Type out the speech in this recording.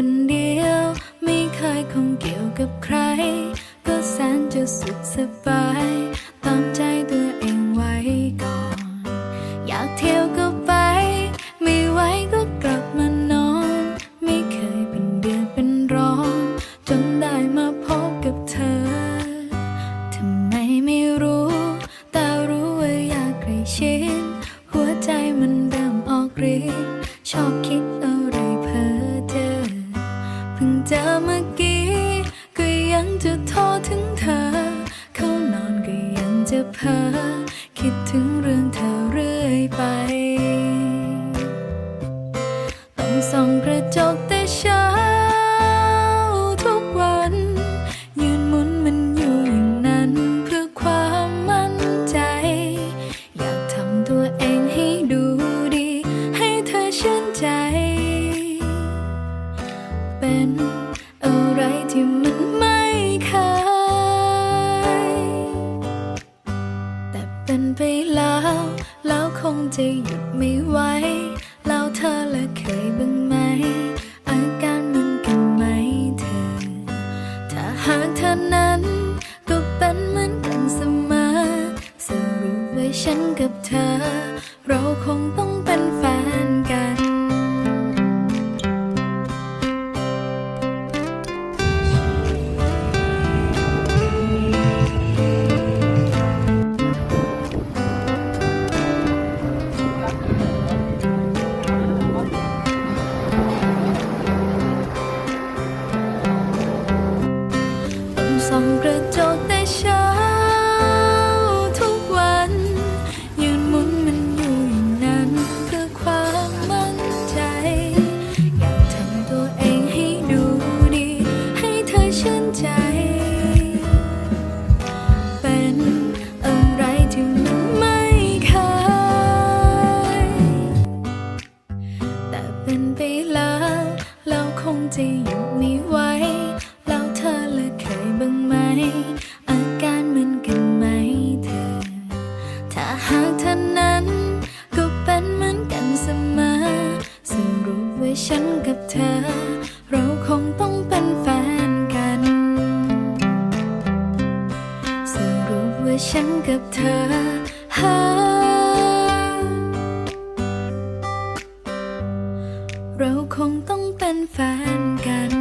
คนเดียวไม่เคยคงเกี่ยวกับใคร ก็แสนจะสุขสบาย ถึงเรื่องเธอ เป็นไปแล้ว แล้วคงจะหยุดไม่ไหว แล้วเธอละเคยบ้างไหม อาการเหมือนกันไหมเธอ ถ้าหากเธอนั้น ก็เป็นเหมือนกันเสมอ สรุปว่าฉันกับเธอ เราคงต้อง ส่องกระจกแต่เช้าทุกวัน ยืนหมุนมันอยู่อย่างนั้นเพื่อความมั่นใจ อยากทำตัวเองให้ดูดี ให้เธอชื่นใจ เป็นอะไรที่มันไม่เคยแต่เป็นไปแล้วเราคงจะหยุดไม่ไหว หากเธอนั้น ก็เป็นเหมือนกันเสมอสรุปว่าฉันกับเธอ เราคงต้องเป็นแฟนกัน สรุปว่าฉันกับเธอเราคงต้องเป็นแฟนกัน